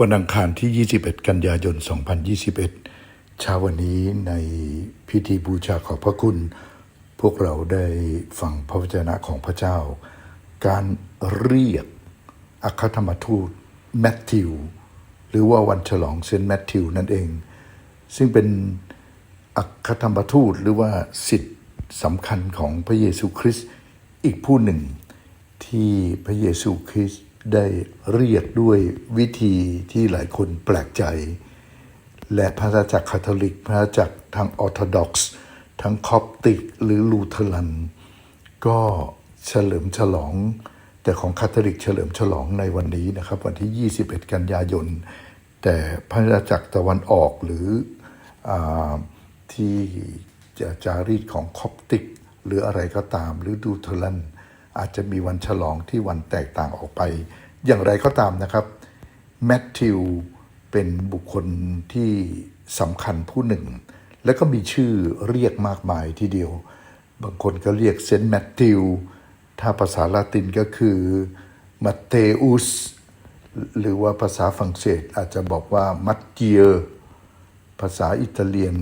วันอังคารที่ 21 กันยายน 2021 เช้าวันนี้ในพิธีบูชาขอบพระคุณ พวกเราได้ฟังพระวจนะของพระเจ้า การเรียกอัครธรรมทูตแมทธิว หรือว่าวันฉลองเซนต์แมทธิวนั่นเอง ซึ่งเป็นอัครธรรมทูตหรือว่าสิทธิสำคัญของพระเยซูคริสต์อีกผู้หนึ่งที่พระเยซูคริสต์ ได้เรียกด้วยวิธีที่หลายคนแปลกใจ และพระจักรคาทอลิกพระจักรทางออร์โธดอกซ์ทั้งคอปติกหรือลูเทรัน ก็เฉลิมฉลอง แต่ของคาทอลิกเฉลิมฉลองในวันนี้นะครับ วันที่ 21 กันยายน แต่พระจักรตะวันออกหรืออที่จะจารีตของคอปติก หรืออะไรก็ตามหรือดูเทรัน อาจจะมีวันฉลองที่วันแตกต่างออกไป อย่างไรก็ตามนะครับแมทธิวเป็นบุคคลที่สำคัญผู้หนึ่ง แล้วก็มีชื่อเรียกมากมายทีเดียว บางคนก็เรียกเซนต์แมทธิว ถ้าภาษาละตินก็คือมัตเตอุสหรือว่าภาษาฝรั่งเศสอาจจะบอกว่ามัตเตียภาษาอิตาเลียน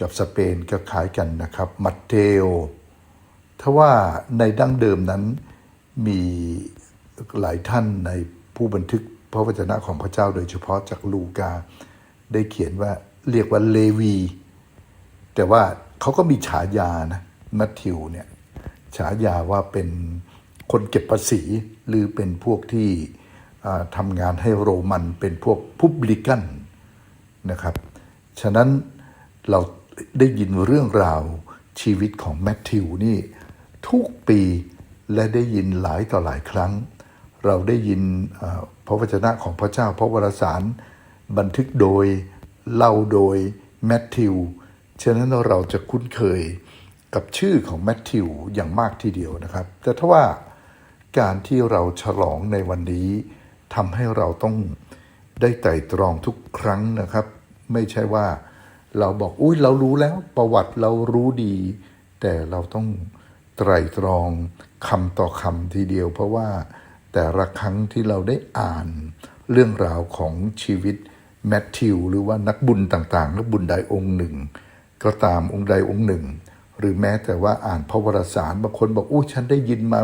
กับสเปนก็คล้ายกันนะครับมัตเตโอ ถ้าว่าในดั้งเดิมนั้นมีหลายท่านในผู้บันทึกพระวจนะของพระเจ้าโดยเฉพาะจากลูกา ได้เขียนว่าเรียกว่าเลวี แต่ว่าเขาก็มีฉายานะมัทธิวเนี่ยฉายาว่าเป็นคนเก็บภาษีหรือเป็นพวกที่ทำงานให้โรมันเป็นพวกพุบลิกันนะครับ ฉะนั้นเราได้ยินเรื่องราวชีวิตของแมทธิวนี่ ทุกปีและได้ยินหลายต่อหลายครั้ง เราได้ยินพระวจนะของพระเจ้าพระวรสาร บันทึกโดยเล่าโดยแมทธิวฉะนั้นเราจะคุ้นเคยกับชื่อของแมทธิวอย่างมากทีเดียวนะครับ แต่ถ้าว่าการที่เราฉลองในวันนี้ทำให้เราต้องได้ไต่ตรองทุกครั้งนะครับ ไม่ใช่ว่าเราบอกอุ้ยเรารู้แล้วประวัติเรารู้ดี แต่เราต้อง ไตรตรองคำต่อคำทีเดียว เพราะว่าแต่ละครั้งที่เราได้อ่านเรื่องราวของชีวิตแมทธิวหรือว่านักบุญต่างๆ นักบุญใดองค์หนึ่ง ก็ตามองค์ใดองค์หนึ่ง หรือแม้แต่ว่าอ่านพระวรสารบางคนบอกอู้ฉันได้ยินมา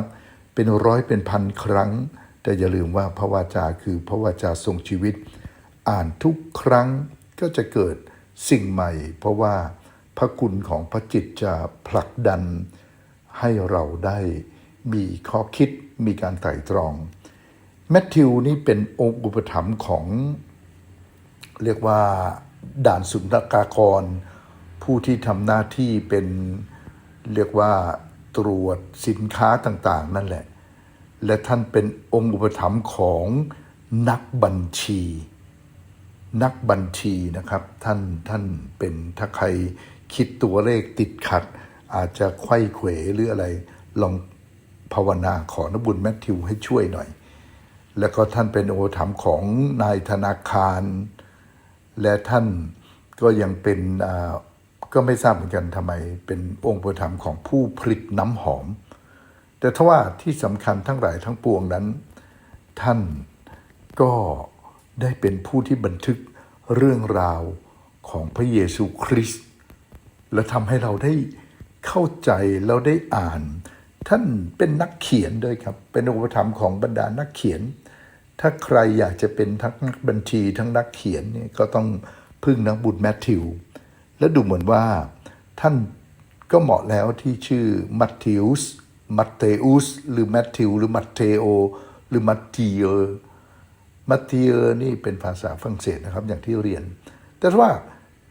เป็นร้อยเป็นพันครั้ง แต่อย่าลืมว่าพระวาจาคือพระวาจาทรงชีวิต อ่านทุกครั้งก็จะเกิดสิ่งใหม่ เพราะว่าพระคุณของพระจิตจะผลักดัน ให้เราได้มีข้อคิดมีการไตร่ตรอง แมทธิวนี่เป็นองค์อุปถัมภ์ของ เรียกว่าด่านสุนทรากร ผู้ที่ทำหน้าที่เป็นเรียกว่าตรวจสินค้าต่างๆ นั่นแหละ และท่านเป็นองค์อุปถัมภ์ของนักบัญชี นักบัญชีนะครับ ท่านท่านเป็นถ้าใครคิดตัวเลขติดขัด อาจจะไข้เขวหรืออะไร ลองภาวนาขอนบุญแมทธิวให้ช่วยหน่อย แล้วก็ท่านเป็นองค์อุปถัมของนายธนาคาร และท่านก็ยังเป็นอ่าก็ไม่ทราบเหมือนกันทำไมเป็นองค์อุปถัมของผู้ผลิตน้ำหอม แต่ทว่าที่สำคัญทั้งหลายทั้งปวงนั้น ท่านก็ได้เป็นผู้ที่บันทึกเรื่องราวของพระเยซูคริสต์และทำให้เราได้ เข้าใจแล้วได้อ่าน ท่านเป็นนักเขียนด้วยครับ เป็นอุปถัมภ์ของบรรดานักเขียน ถ้าใครอยากจะเป็นทั้งนักบัญชีทั้งนักเขียนเนี่ยก็ต้องพึ่งนักบุญแมทธิว และดูเหมือนว่าท่านก็เหมาะแล้วที่ชื่อมัตติอุสมัตเตอุสหรือแมทธิว หรือมัตเตโอ หรือมัตติเออมัตติเออนี่เป็นภาษาฝรั่งเศสนะครับอย่างที่เรียน แต่ว่า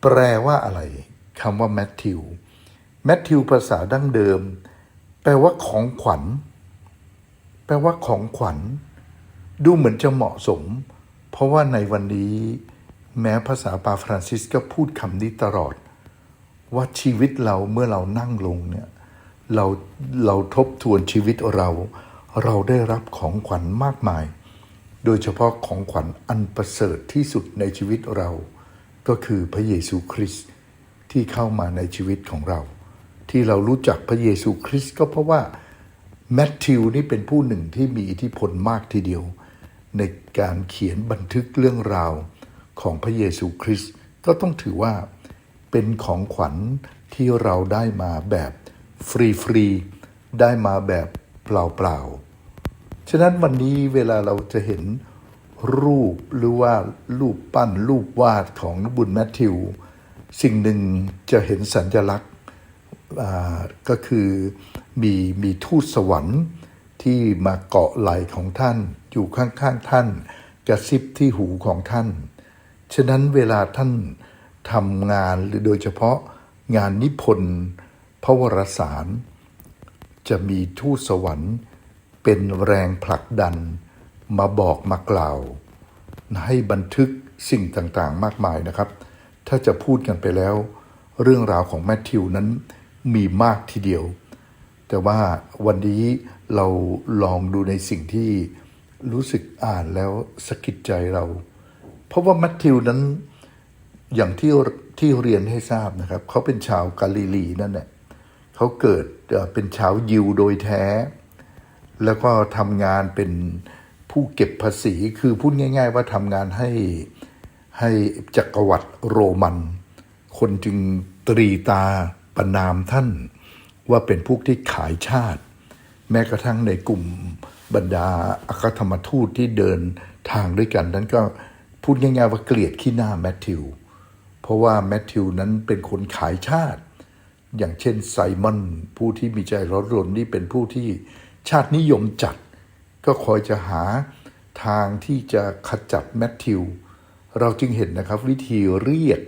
แปลว่าอะไรคำว่าแมทธิว แมทธิวภาษาดั้งเดิม แปลว่าของขวัญ แปลว่าของขวัญ ดูเหมือนจะเหมาะสม เพราะว่าในวันนี้ แม้ภาษาปาฟรานซิสก็พูดคำนี้ตลอด ว่าชีวิตเราเมื่อเรานั่งลงเนี่ยเราเราทบทวนชีวิตเรา เราได้รับของขวัญมากมาย โดยเฉพาะของขวัญอันประเสริฐที่สุดในชีวิตเรา ก็คือพระเยซูคริสต์ที่เข้ามาในชีวิตของเรา ที่เรารู้จักพระเยซูคริสต์ก็เพราะว่าแมทธิวนี่เป็นผู้หนึ่งที่มีอิทธิพลมากทีเดียว ในการเขียนบันทึกเรื่องราวของพระเยซูคริสต์ก็ต้องถือว่าเป็นของขวัญที่เราได้มาแบบฟรีๆได้มาแบบเปล่าๆฉะนั้นวันนี้เวลาเราจะเห็นรูปหรือว่ารูปปั้นรูปวาดของนบุญแมทธิว สิ่งหนึ่งจะเห็นสัญลักษณ ก็คือมีมีทูตสวรรค์ที่มาเกาะไหล่ของท่าน อยู่ข้างๆท่าน กระซิบที่หูของท่าน ฉะนั้นเวลาท่านทำงานหรือโดยเฉพาะงานนิพนธ์พระวรสาร จะมีทูตสวรรค์เป็นแรงผลักดัน มาบอกมากล่าว ให้บันทึกสิ่งต่างๆ มากมายนะครับ ถ้าจะพูดกันไปแล้ว เรื่องราวของแมทธิวนั้น มีมากทีเดียว แต่ว่าวันนี้เราลองดูในสิ่งที่รู้สึกอ่านแล้วสะกิดใจเรา เพราะว่าแมทธิวนั้นอย่างที่ที่เรียนให้ทราบนะครับ เขาเป็นชาวกาลิลีนั่นแหละเขาเกิดเอ่อเป็นชาวยิวโดยแท้ แล้วก็ทำงานเป็นผู้เก็บภาษีคือพูดง่าย ๆ ว่าทำงานให้ให้จักรวรรดิโรมัน คนจึงตรีตา ประนามท่านว่าเป็นพวกที่ขายชาติ แม้กระทั่งในกลุ่มบรรดาอัครธรรมทูตที่เดินทางด้วยกัน นั้นก็พูดง่ายๆว่าเกลียดขี้หน้าแมทธิว เพราะว่าแมทธิวนั้นเป็นคนขายชาติ อย่างเช่นไซมอนผู้ที่มีใจร้อนรนนี่เป็นผู้ที่ชาตินิยมจัด ก็คอยจะหาทางที่จะขจัดแมทธิว เราจึงเห็นนะครับวิธีเรียก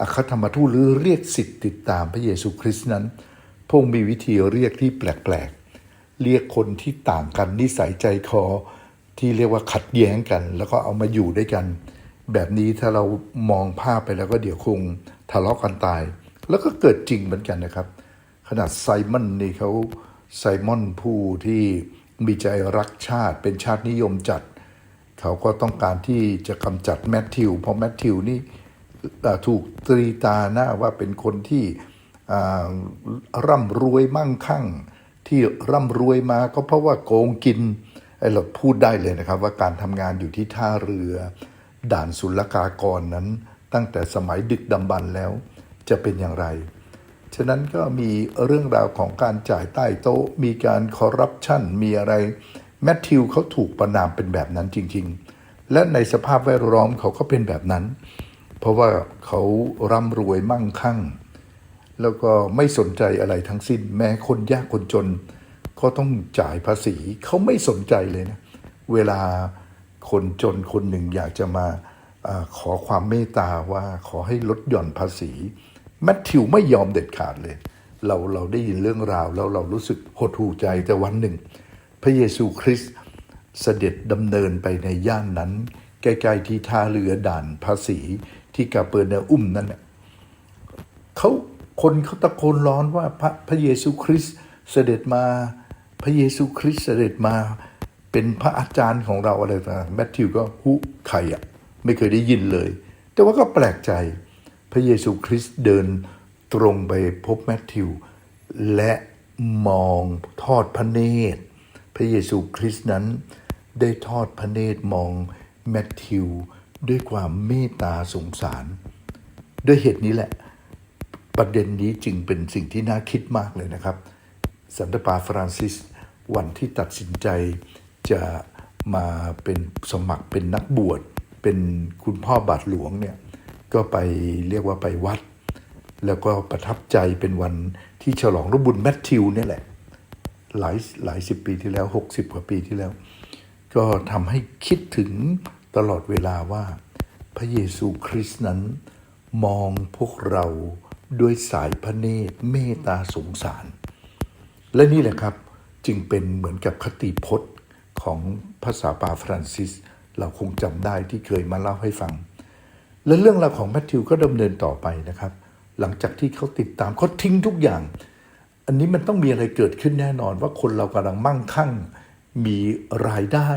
อัครธรรมทูตหรือเรียกสิทธิ์ติดตามพระเยซูคริสต์นั้นพวกมีวิธีเรียกที่แปลกๆ เรียกคนที่ต่างกันนิสัยใจคอ ที่เรียกว่าขัดแย้งกัน แล้วก็เอามาอยู่ด้วยกัน แบบนี้ถ้าเรามองภาพไปแล้วก็เดี๋ยวคงทะเลาะกันตาย แล้วก็เกิดจริงเหมือนกันนะครับ ขนาดไซมอนนี่เขาไซมอนผู้ที่มีใจรักชาติเป็นชาตินิยมจัด เขาก็ต้องการที่จะกำจัดแมทธิวเพราะแมทธิวนี่ ถูกตรีตาหน้าว่าเป็นคนที่ร่ำรวยมั่งคั่ง ที่ร่ำรวยมาก็เพราะว่าโกงกินไอ้เราพูดได้เลยนะครับว่าการทำงานอยู่ที่ท่าเรือ ด่านศุลกากรนั้น ตั้งแต่สมัยดึกดำบรรแล้ว จะเป็นอย่างไร ฉะนั้นก็มีเรื่องราวของการจ่ายใต้โต๊ะ มีการคอร์รัปชันมีอะไร แมทธิวเขาถูกประนามเป็นแบบนั้นจริง ๆ และในสภาพแวดล้อมเขาก็เป็นแบบนั้น เพราะว่าเขาร่ำรวยมั่งคั่ง แล้วก็ไม่สนใจอะไรทั้งสิ้น แม้คนยากคนจน ก็ต้องจ่ายภาษีเขาไม่สนใจเลยนะ เวลาคนจนคนหนึ่งอยากจะมาอขอความเมตตาว่าขอให้ลดหย่อนภาษีแมทธิวไม่ยอมเด็ดขาดเลย เราเราได้ยินเรื่องราวแล้วเรารู้สึกหดหู่ใจแต่วันหนึ่ง พระเยซูคริสต์เสด็จดำเนินไปในย่านนั้น ใกล้ๆที่ท่าเรือด่านภาษี ที่กาเปอร์เนอุ้มนั่นแหละเขาคนเขาตะโกนร้อนว่าพระพระเยซูคริสต์เสด็จมาพระเยซูคริสต์เสด็จมาเป็นพระอาจารย์ของเราอะไรต่างแมทธิวก็หุใครอะไม่เคยได้ยินเลย แต่ว่าก็แปลกใจ พระเยซูคริสต์เดินตรงไปพบแมทธิว และมองทอดพระเนตร พระเยซูคริสต์นั้นได้ทอดพระเนตรมองแมทธิว ด้วยความเมตตาสงสาร ด้วยเหตุนี้แหละ ประเด็นนี้จึงเป็นสิ่งที่น่าคิดมากเลยนะครับ สันตปาฟรานซิสวันที่ตัดสินใจจะมาเป็นสมัครเป็นนักบวช เป็นคุณพ่อบาทหลวงเนี่ย ก็ไปเรียกว่าไปวัด แล้วก็ประทับใจเป็นวันที่ฉลองรบบุญแมทธิวเนี่ยแหละ หลายหลายสิบปีที่แล้ว 60 กว่าปีที่แล้ว ก็ทำให้คิดถึง ตลอดเวลาว่า พระเยซูคริสต์นั้น มองพวกเราด้วยสายพระเนตรเมตตาสงสาร และนี่แหละครับจึงเป็นเหมือนกับคติพจน์ของภาษาปาฟรานซิส เราคงจำได้ที่เคยมาเล่าให้ฟัง และเรื่องราวของแมทธิวก็ดำเนินต่อไปนะครับ หลังจากที่เขาติดตามเขาทิ้งทุกอย่าง อันนี้มันต้องมีอะไรเกิดขึ้นแน่นอนว่าคนเรากำลังมั่งคั่งมีรายได้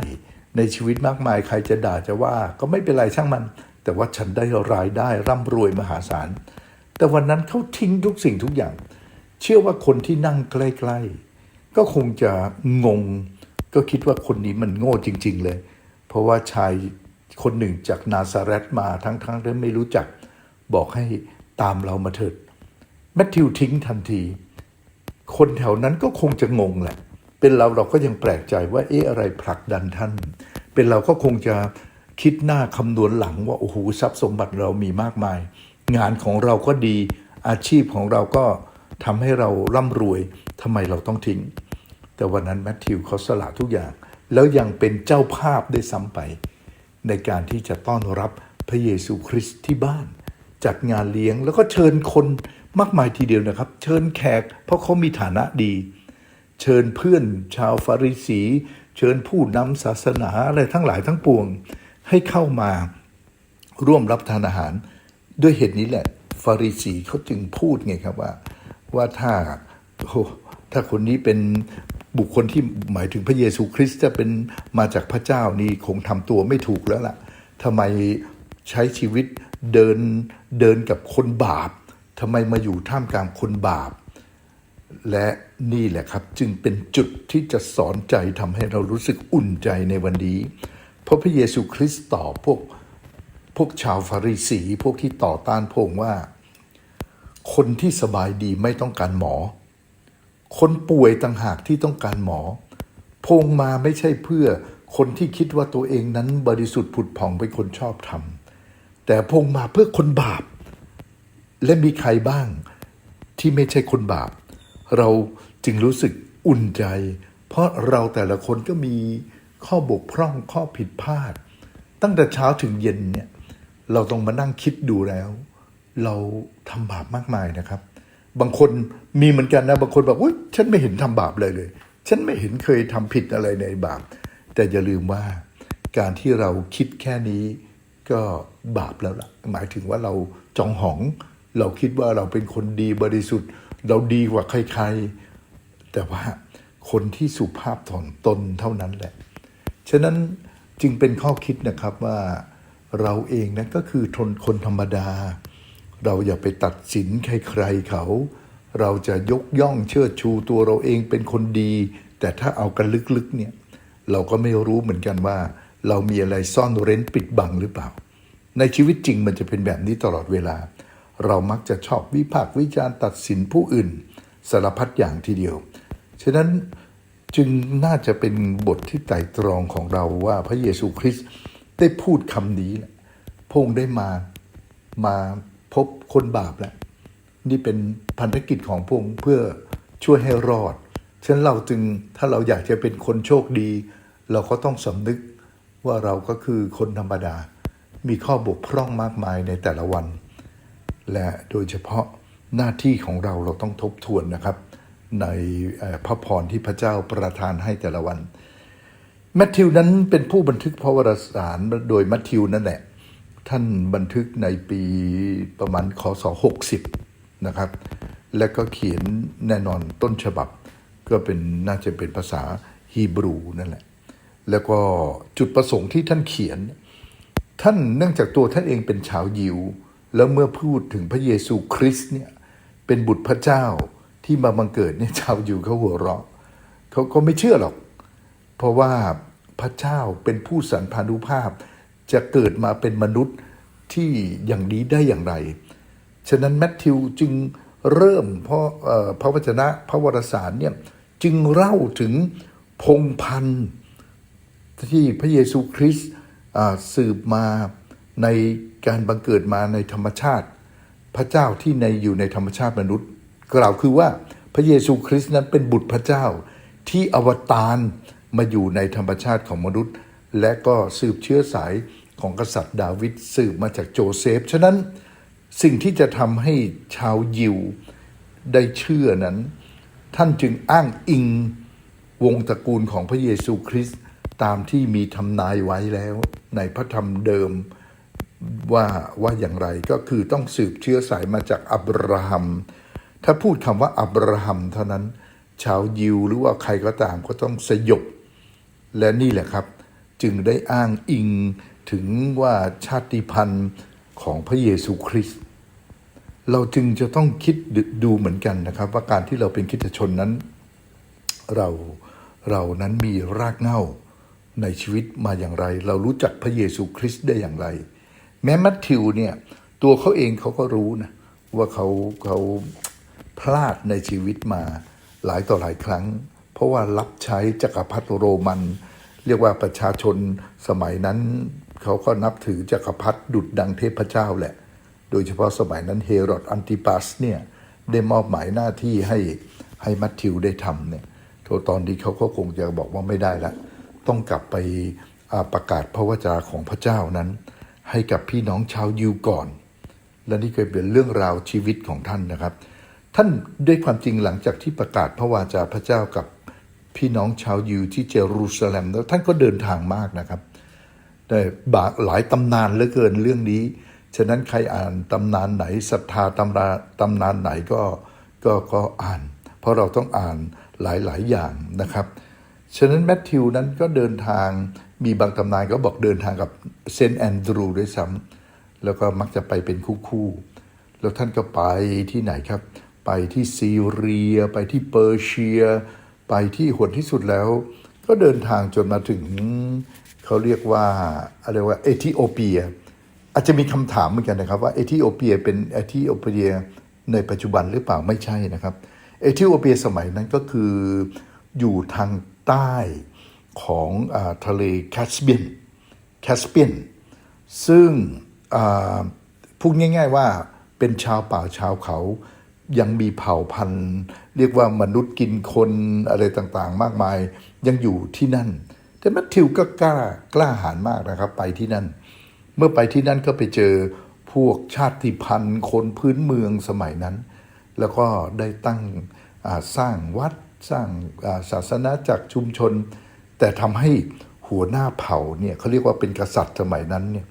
ในชีวิตมากมายใครจะด่าจะว่าก็ไม่เป็นไรช่างมัน แต่ว่าฉันได้รายได้ร่ำรวยมหาศาล แต่วันนั้นเขาทิ้งทุกสิ่งทุกอย่าง เชื่อว่าคนที่นั่งใกล้ๆ ก็คงจะงง ก็คิดว่าคนนี้มันโง่จริง ๆ เลย เพราะว่าชายคนหนึ่งจากนาซาเรตมาทั้งๆทที่ไม่รู้จัก บอกให้ตามเรามาเถิดแมทธิวทิ้งทันที คนแถวนั้นก็คงจะงงแหละ เป็นเราเราก็ยังแปลกใจว่าเอ๊ะอะไรผลักดันท่าน เป็นเราก็คงจะคิดหน้าคำนวณหลังว่าโอ้โหทรัพย์สมบัติเรามีมากมาย งานของเราก็ดีอาชีพของเราก็ทำให้เราร่ำรวยทำไมเราต้องทิ้ง แต่วันนั้นแมทธิวเขาสละทุกอย่าง แล้วยังเป็นเจ้าภาพได้ซ้ำไป ในการที่จะต้อนรับพระเยซูคริสต์ที่บ้าน จัดงานเลี้ยงแล้วก็เชิญคนมากมายทีเดียวนะครับ เชิญแขก เพราะเขามีฐานะดี เชิญเพื่อนชาวฟาริสี เชิญผู้นำศาสนาอะไรทั้งหลายทั้งปวง ให้เข้ามาร่วมรับทานอาหาร ด้วยเหตุนี้แหละฟาริสีเขาจึงพูดไงครับว่า ว่าถ้าโอ้ถ้าคนนี้เป็นบุคคลที่หมายถึงพระเยซูคริสต์จะเป็นมาจากพระเจ้านี่คงทำตัวไม่ถูกแล้วล่ะทำไมใช้ชีวิตเดินเดินกับคนบาปทำไมมาอยู่ท่ามกลางคนบาป และนี่แหละครับจึงเป็นจุดที่จะสอนใจทำให้เรารู้สึกอุ่นใจในวันนี้ เพราะพระเยซูคริสต์ตอบพวกพวกชาวฟาริสี พวกที่ต่อต้านพงว่า คนที่สบายดีไม่ต้องการหมอ คนป่วยต่างหากที่ต้องการหมอ พงมาไม่ใช่เพื่อคนที่คิดว่าตัวเองนั้นบริสุทธิ์ผุดผ่องเป็นคนชอบธรรมแต่พงมาเพื่อคนบาป และมีใครบ้างที่ไม่ใช่คนบาป เราจึงรู้สึกอุ่นใจ เพราะเราแต่ละคนก็มีข้อบกพร่องข้อผิดพลาด ตั้งแต่เช้าถึงเย็นเนี่ยเราต้องมานั่งคิดดูแล้ว เราทำบาปมากมายนะครับ บางคนมีเหมือนกันนะบางคนบอกว่าฉันไม่เห็นทำบาปเลยเลย ฉันไม่เห็นเคยทำผิดอะไรในบาป แต่อย่าลืมว่าการที่เราคิดแค่นี้ก็บาปแล้วล่ะ หมายถึงว่าเราจองหอง เราคิดว่าเราเป็นคนดีบริสุทธิ์ เราดีกว่าใครๆ แต่ว่าคนที่สุภาพถ่อมตนเท่านั้นแหละ ฉะนั้นจึงเป็นข้อคิดนะครับว่าเราเองนั้นก็คือทนคนธรรมดา เราอย่าไปตัดสินใครๆเขา เราจะยกย่องเชิดชูตัวเราเองเป็นคนดี แต่ถ้าเอากันลึกๆเนี่ยเราก็ไม่รู้เหมือนกันว่า เรามีอะไรซ่อนเร้นปิดบังหรือเปล่า ในชีวิตจริงมันจะเป็นแบบนี้ตลอดเวลา เรามักจะชอบวิพากษ์วิจารณ์ตัดสินผู้อื่น สารพัดอย่างทีเดียว ฉะนั้นจึงน่าจะเป็นบทที่ไตร่ตรองของเราว่าพระเยซูคริสต์ได้พูดคำนี้แหละพงค์ได้มามาพบคนบาปแล้วนี่เป็นพันธกิจของพงค์เพื่อช่วยให้รอด ฉะนั้นเราจึงถ้าเราอยากจะเป็นคนโชคดี เราก็ต้องสำนึกว่าเราก็คือคนธรรมดา มีข้อบกพร่องมากมายในแต่ละวัน และโดยเฉพาะหน้าที่ของเราเราต้องทบทวนนะครับ ในพระพรที่พระเจ้าประทานให้แต่ละวันแมทธิวนั้นเป็นผู้บันทึกพระวรสารโดยแมทธิวนั่นแหละ ท่านบันทึกในปีประมาณคศ60นะครับ และก็เขียนแน่นอนต้นฉบับ ก็เป็นน่าจะเป็นภาษาฮีบรูนั่นแหละ แล้วก็จุดประสงค์ที่ท่านเขียน ท่านเนื่องจากตัวท่านเองเป็นชาวยิว แล้วเมื่อพูดถึงพระเยซูคริสต์เนี่ยเป็นบุตรพระเจ้าที่มาบังเกิดเนี่ยชาวยิวเขาหัวเราะเขาก็ไม่เชื่อหรอก เพราะว่าพระเจ้าเป็นผู้สันพานุภาพ จะเกิดมาเป็นมนุษย์ที่อย่างนี้ได้อย่างไร ฉะนั้นแมทธิวจึงเริ่มเพราะพระวจนะพระวรสารเนี่ยจึงเล่าถึงพงพันธ์ที่พระเยซูคริสต์สืบมา ในการบังเกิดมาในธรรมชาติ พระเจ้าที่ในอยู่ในธรรมชาติมนุษย์ กล่าวคือว่าพระเยซูคริสต์นั้นเป็นบุตรพระเจ้าที่อวตารมาอยู่ในธรรมชาติของมนุษย์ และก็สืบเชื้อสายของกษัตริย์ดาวิดสืบมาจากโจเซฟ ฉะนั้นสิ่งที่จะทำให้ชาวยิวได้เชื่อนั้น ท่านจึงอ้างอิงวงตระกูลของพระเยซูคริสต์ตามที่มีทำนายไว้แล้วในพระธรรมเดิม ว่าว่าอย่างไรก็คือต้องสืบเชื้อสายมาจากอับราฮัม ถ้าพูดคำว่าอับราฮัมเท่านั้น ชาวยิวหรือว่าใครก็ตามก็ต้องสยบ และนี่แหละครับ จึงได้อ้างอิงถึงว่าชาติพันธุ์ของพระเยซูคริสต์เราจึงจะต้องคิดดูเหมือนกันนะครับ ว่าการที่เราเป็นคริสตชนนั้น เราเรานั้นมีรากเหง้าในชีวิตมาอย่างไร เรารู้จักพระเยซูคริสต์ได้อย่างไร แม้มัทธิวเนี่ยตัวเขาเองเขาก็รู้นะว่าเขาเขาพลาดในชีวิตมาหลายต่อหลายครั้ง เพราะว่ารับใช้จักรพรรดิโรมัน เรียกว่าประชาชนสมัยนั้น เขาก็นับถือจักรพรรดิดุจดังเทพเจ้าแหละ โดยเฉพาะสมัยนั้นเฮโรดอันติปัสเนี่ยได้มอบหมายหน้าที่ให้ให้มัทธิวได้ทำเนี่ยโทตอนนี้เขาก็คงจะบอกว่าไม่ได้ละ ต้องกลับไปประกาศพระวจาของพระเจ้านั้น ให้กับพี่น้องชาวยิวก่อน และนี่เคยเป็นเรื่องราวชีวิตของท่านนะครับ ท่านด้วยความจริงหลังจากที่ประกาศพระวาจาพระเจ้ากับพี่น้องชาวยิวที่เยรูซาเล็มแล้วท่านก็เดินทางมากนะครับแต่บาหลายตำนานเหลือเกินเรื่องนี้ ฉะนั้นใครอ่านตำนานไหนศรัทธาตำราตำนานไหนก็ก็ก็อ่าน เพราะเราต้องอ่านหลายๆอย่างนะครับ ฉะนั้นแมทธิวนั้นก็เดินทาง มีบางตำนานก็บอกเดินทางกับเซนแอนดรูด้วยซ้ำแล้วก็มักจะไปเป็นคู่ๆแล้วท่านก็ไปที่ไหนครับ ไปที่ซีเรีย ไปที่เปอร์เซีย ไปที่หนที่สุดแล้ว ก็เดินทางจนมาถึง เขาเรียกว่าอะไรว่าเอธิโอเปีย อาจจะมีคำถามเหมือนกันนะครับ ว่าเอธิโอเปียเป็นเอธิโอเปียในปัจจุบันหรือเปล่าไม่ใช่นะครับ เอธิโอเปียสมัยนั้นก็คืออยู่ทางใต้ ของอทะเลแคสเปียนแคสเปียนซึ่งพูดง่าย ๆว่าเป็นชาวป่าชาวเขายังมีเผ่าพันธุ์ เรียกว่ามนุษย์กินคนอะไรต่างๆ มากมายยังอยู่ที่นั่น แต่แมทธิวก็กล้ากล้าหาญมากนะครับ ไปที่นั่น เมื่อไปที่นั่นก็ไปเจอพวกชาติพันธุ์คนพื้นเมืองสมัยนั้น แล้วก็ได้ตั้งสร้างวัดสร้างาศาสนาจากชุมชน แต่ทำให้หัวหน้าเผ่าเนี่ยเขาเรียกว่าเป็นกษัตริย์สมัยนั้นเนี่ย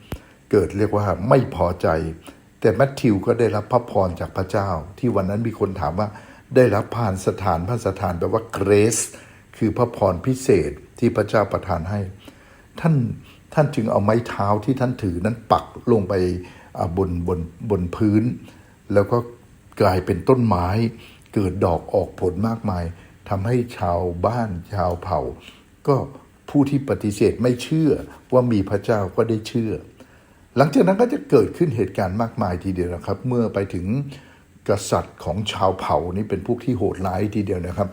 เกิดเรียกว่าไม่พอใจ แต่แมทธิวก็ได้รับพระพรจากพระเจ้า ที่วันนั้นมีคนถามว่าได้รับผ่านสถานพระสถานแปลว่าเกรสคือพระพรพิเศษที่พระเจ้าประทานให้ ท่านท่านจึงเอาไม้เท้าที่ท่านถือนั้นปักลงไปบนบนบนพื้น แล้วก็กลายเป็นต้นไม้ เกิดดอกออกผลมากมายทำให้ชาวบ้านชาวเผ่า ก็ผู้ที่ปฏิเสธไม่เชื่อว่ามีพระเจ้าก็ได้เชื่อ หลังจากนั้นก็จะเกิดขึ้นเหตุการณ์มากมายทีเดียวนะครับ เมื่อไปถึงกษัตริย์ของชาวเผ่านี่เป็นพวกที่โหดร้ายทีเดียวนะครับ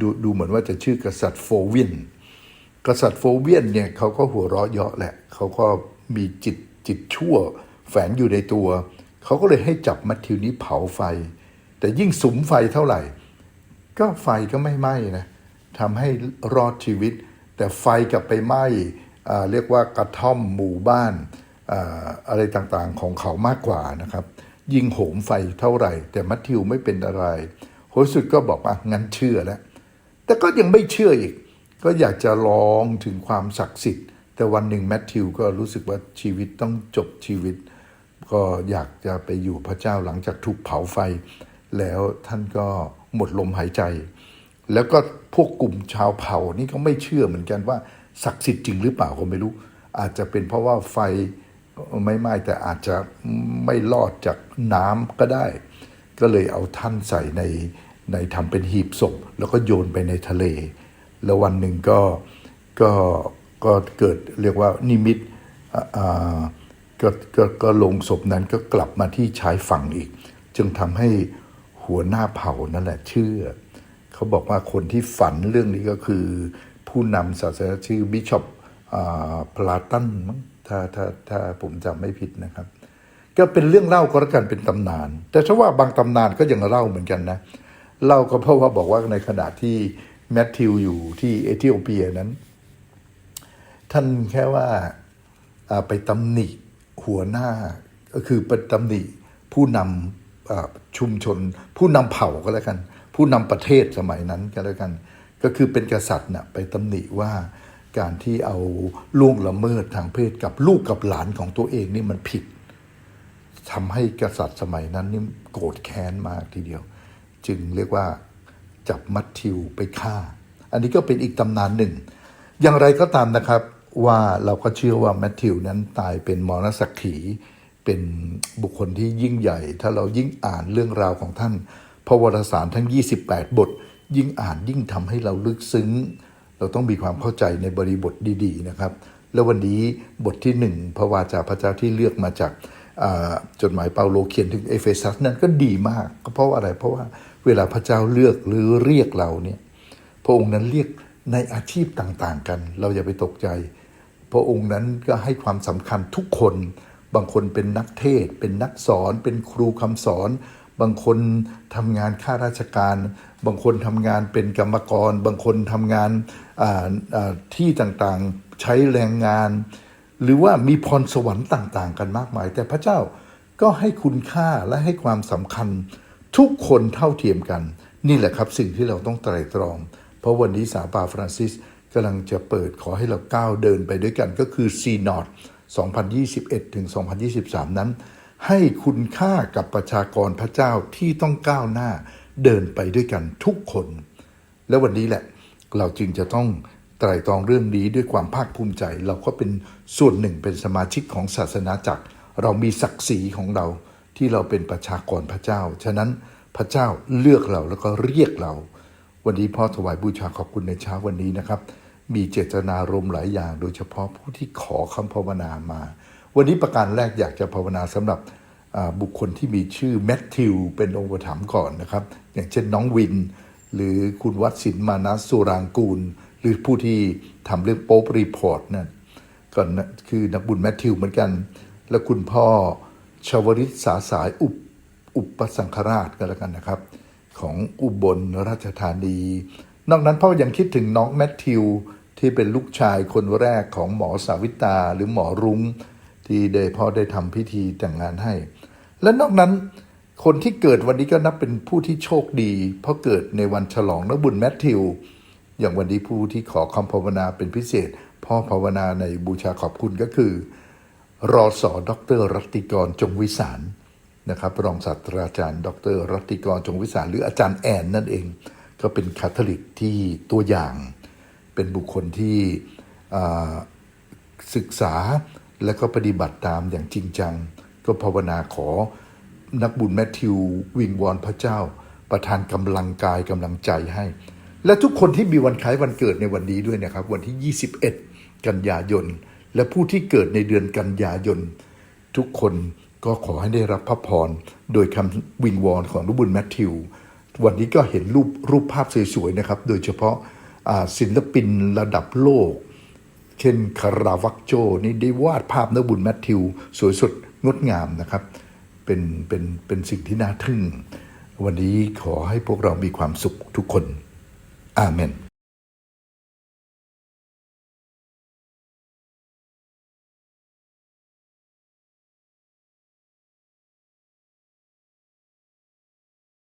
ดูดูเหมือนว่าจะชื่อกษัตริย์โฟเวียน กษัตริย์โฟเวียนเนี่ยเขาก็หัวเราะเยาะแหละเขาก็มีจิตจิตชั่วแฝงอยู่ในตัว เขาก็เลยให้จับมัทธิวนี้เผาไฟ แต่ยิ่งสุมไฟเท่าไหร่ ก็ไฟก็ไม่ไหม้นะ ทำให้รอดชีวิต แต่ไฟกลับไปไหม้เรียกว่ากระท่อมหมู่บ้านอ่าอะไรต่างๆของเขามากกว่านะครับ ยิงโหมไฟเท่าไหร่ แต่มัทธิวไม่เป็นอะไรโฮสุดก็บอกว่างั้นเชื่อแล้ว แต่ก็ยังไม่เชื่ออีก ก็อยากจะลองถึงความศักดิ์สิทธิ์ แต่วันหนึ่งแมทธิวก็รู้สึกว่าชีวิตต้องจบชีวิต ก็อยากจะไปอยู่พระเจ้าหลังจากถูกเผาไฟ แล้วท่านก็หมดลมหายใจ แล้วก็พวกกลุ่มชาวเผ่านี่ก็ไม่เชื่อเหมือนกันว่าศักดิ์สิทธิ์จริงหรือเปล่าก็ไม่รู้ อาจจะเป็นเพราะว่าไฟไม่ไหม้แต่อาจจะไม่รอดจากน้ำก็ได้ ก็เลยเอาท่านใส่ในในทำเป็นหีบศพ แล้วก็โยนไปในทะเล แล้ววันหนึ่งก็ก็ก็เกิดเรียกว่านิมิตก็ก็ก็ลงศพนั้นก็กลับมาที่ชายฝั่งอีก จึงทำให้หัวหน้าเผ่านั่นแหละเชื่อ เขาบอกว่าคนที่ฝันเรื่องนี้ก็คือ ผู้นำศาสนาชื่อบิชอปพลาตันมั้งถ้าถ้าถ้าผมจำไม่ผิดนะครับ ก็เป็นเรื่องเล่าก็แล้วกันเป็นตำนาน แต่ถ้าว่าบางตำนานก็ยังเล่าเหมือนกันนะเล่าก็เพราะว่าบอกว่าในขณะที่แมทธิวอยู่ที่เอธิโอเปียนั้น ท่านแค่ว่าอ่าไปตำหนิหัวหน้าก็คือไปตำหนิผู้นำอ่าชุมชน ผู้นำเผ่าก็แล้วกัน ผู้นำประเทศสมัยนั้นก็แล้วกัน ก็คือเป็นกษัตริย์น่ะไปตำหนิว่าการที่เอาล่วงละเมิดทางเพศกับลูกกับหลานของตัวเองนี่มันผิดทำให้กษัตริย์สมัยนั้นนี่โกรธแค้นมากทีเดียว จึงเรียกว่าจับมัทธิวไปฆ่า อันนี้ก็เป็นอีกตำนานหนึ่ง อย่างไรก็ตามนะครับว่าเราก็เชื่อว่าแมทธิวนั้นตายเป็นมรสักขี เป็นบุคคลที่ยิ่งใหญ่ ถ้าเรายิ่งอ่านเรื่องราวของท่าน พระวรสารทั้ง 28 บท ยิ่งอ่านยิ่งทำให้เราลึกซึ้ง เราต้องมีความเข้าใจในบริบทดี ๆ นะครับ แล้ววันนี้บทที่หนึ่งพระวาจาพระเจ้าที่เลือกมาจากจดหมายเปาโลเขียนถึงเอเฟซัสนั้นก็ดีมากก็เพราะว่าอะไรเพราะว่าเวลาพระเจ้าเลือกหรือเรียกเราเนี่ยพระองค์นั้นเรียกในอาชีพต่างๆกัน เราอย่าไปตกใจ พระองค์นั้นก็ให้ความสำคัญทุกคน บางคนเป็นนักเทศ เป็นนักสอน เป็นครูคำสอน บางคนทำงานข้าราชการ บางคนทำงานเป็นกรรมกร บางคนทำงานที่ต่างๆใช้แรงงาน หรือว่ามีพรสวรรค์ต่าง ๆ กันมากมาย แต่พระเจ้าก็ให้คุณค่าและให้ความสำคัญทุกคนเท่าเทียมกัน นี่แหละครับสิ่งที่เราต้องไตร่ตรอง เพราะวันนี้สาปาฟรานซิสกำลังจะเปิดขอให้เราก้าวเดินไปด้วยกันก็คือ c n o t 2021 ถึง 2023 นั้น ให้คุณค่ากับประชากรพระเจ้าที่ต้องก้าวหน้าเดินไปด้วยกันทุกคน และวันนี้แหละ เราจึงจะต้องไตร่ตรองเรื่องนี้ด้วยความภาคภูมิใจ เราก็เป็นส่วนหนึ่งเป็นสมาชิกของศาสนาจักร เรามีศักดิ์ศรีของเราที่เราเป็นประชากรพระเจ้า ฉะนั้นพระเจ้าเลือกเราแล้วก็เรียกเรา วันนี้พ่อถวายบูชาขอบคุณในเช้าวันนี้นะครับ มีเจตนารมณ์หลายอย่าง โดยเฉพาะผู้ที่ขอคำภาวนามา วันนี้ประการแรกอยากจะภาวนาสำหรับบุคคลที่มีชื่อแมทธิวเป็นองค์ประถมก่อนนะครับ อย่างเช่นน้องวิน หรือคุณวัดสินมานะสุรางกูล หรือผู้ที่ทำเรื่องโป๊ปรีพอร์ตนั่นก็นคือนักบุญแมทธิวเหมือนกัน และคุณพ่อชาวริตสาสายอุปอุปสังฆราชก็แล้วกันนะครับ ของอุบลราชธานี นอกนั้นพ่อยังคิดถึงน้องแมทธิวที่เป็นลูกชายคนแรกของหมอสาวิตาหรือหมอรุง้ง ที่ได้พ่อได้ทำพิธีแต่งงานให้ และนอกนั้นคนที่เกิดวันนี้ก็นับเป็นผู้ที่โชคดี เพราะเกิดในวันฉลองนบุญแมทธิว อย่างวันนี้ผู้ที่ขอคำภาวนาเป็นพิเศษ พ่อภาวนาในบูชาขอบคุณก็คือ รอสอดรรัตติกรจงวิสารนะครับรองศาสตราจารย์ ดร รัตติกรจงวิสารหรืออาจารย์แอนนั่นเอง ก็เป็นคาทอลิกที่ตัวอย่าง เป็นบุคคลที่ศึกษา และก็ปฏิบัติตามอย่างจริงจัง ก็ภาวนาขอ นักบุญแมทธิววิงวอนพระเจ้า ประทานกำลังกายกำลังใจให้ และทุกคนที่มีวันคล้ายวันเกิดในวันนี้ด้วยนะครับ วันที่ 21 กันยายน และผู้ที่เกิดในเดือนกันยายน ทุกคนก็ขอให้ได้รับพระพรโดยคำวิงวอนของนุบุญแมทธิววันนี้ก็เห็นรูปรูปภาพสวยๆนะครับ โดยเฉพาะศิลปินระดับโลก เช่นคาราวักโจนี่ได้วาดภาพนบุญแมทธิว สวยสดงดงามนะครับ เป็นเป็นเป็นสิ่งที่น่าทึ่ง วันนี้ขอให้พวกเรามีความสุขทุกคน อาเมน